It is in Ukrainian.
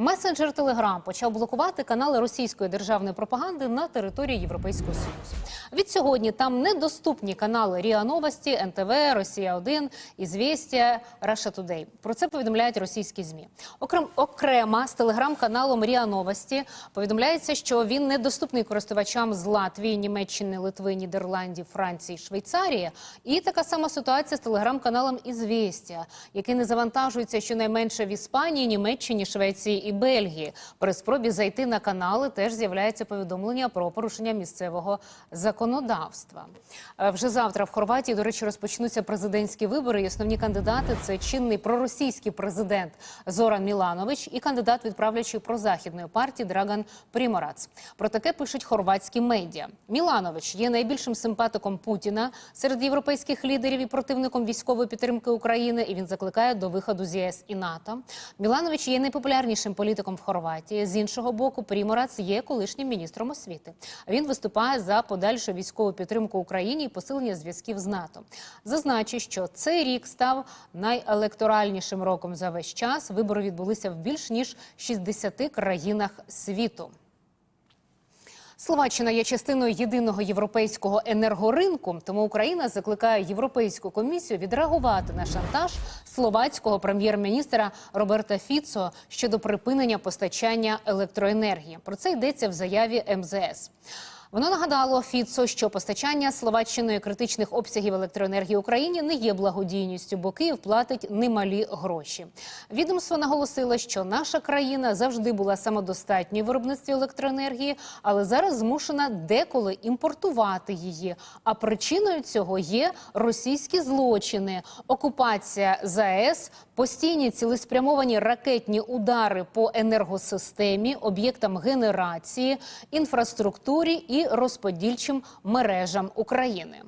Месенджер Телеграм почав блокувати канали російської державної пропаганди на території Європейського Союзу. Від сьогодні там недоступні канали РІА Новості, НТВ, Росія 1 Ізвістія, Раша Тудей. Про це повідомляють російські змі. Окрем окремо з телеграм-каналом РІА Новості повідомляється, що він недоступний користувачам з Латвії, Німеччини, Литви, Нідерландів, Франції, Швейцарії. І така сама ситуація з телеграм-каналом Ізвістія, який не завантажується щонайменше в Іспанії, Німеччині, Швеції і Бельгії. При спробі зайти на канали теж з'являється повідомлення про порушення місцевого законодавства. Е, Вже завтра в Хорватії, до речі, розпочнуться президентські вибори. І основні кандидати це чинний проросійський президент Зоран Міланович і кандидат від правлячої прозахідної партії Драган Пріморац. Про таке пишуть хорватські медіа. Міланович є найбільшим симпатиком Путіна серед європейських лідерів і противником військової підтримки України. І він закликає до виходу з ЄС і НАТО. Міланович є найпопулярнішим політиком в Хорватії. З іншого боку, Пріморац є колишнім міністром освіти. Він виступає за подальшу військову підтримку Україні і посилення зв'язків з НАТО. Зазначу, що цей рік став найелекторальнішим роком за весь час. Вибори відбулися в більш ніж 60 країнах світу. Словаччина є частиною єдиного європейського енергоринку, тому Україна закликає Європейську комісію відреагувати на шантаж словацького прем'єр-міністра Роберта Фіцо щодо припинення постачання електроенергії. Про це йдеться в заяві МЗС. Воно нагадало Фіцо, що постачання Словаччиною критичних обсягів електроенергії Україні не є благодійністю, бо Київ платить немалі гроші. Відомство наголосило, що наша країна завжди була самодостатньою в виробництві електроенергії, але зараз змушена деколи імпортувати її. А причиною цього є російські злочини, окупація ЗАЕС, постійні цілеспрямовані ракетні удари по енергосистемі, об'єктам генерації, інфраструктурі розподільчим мережам України.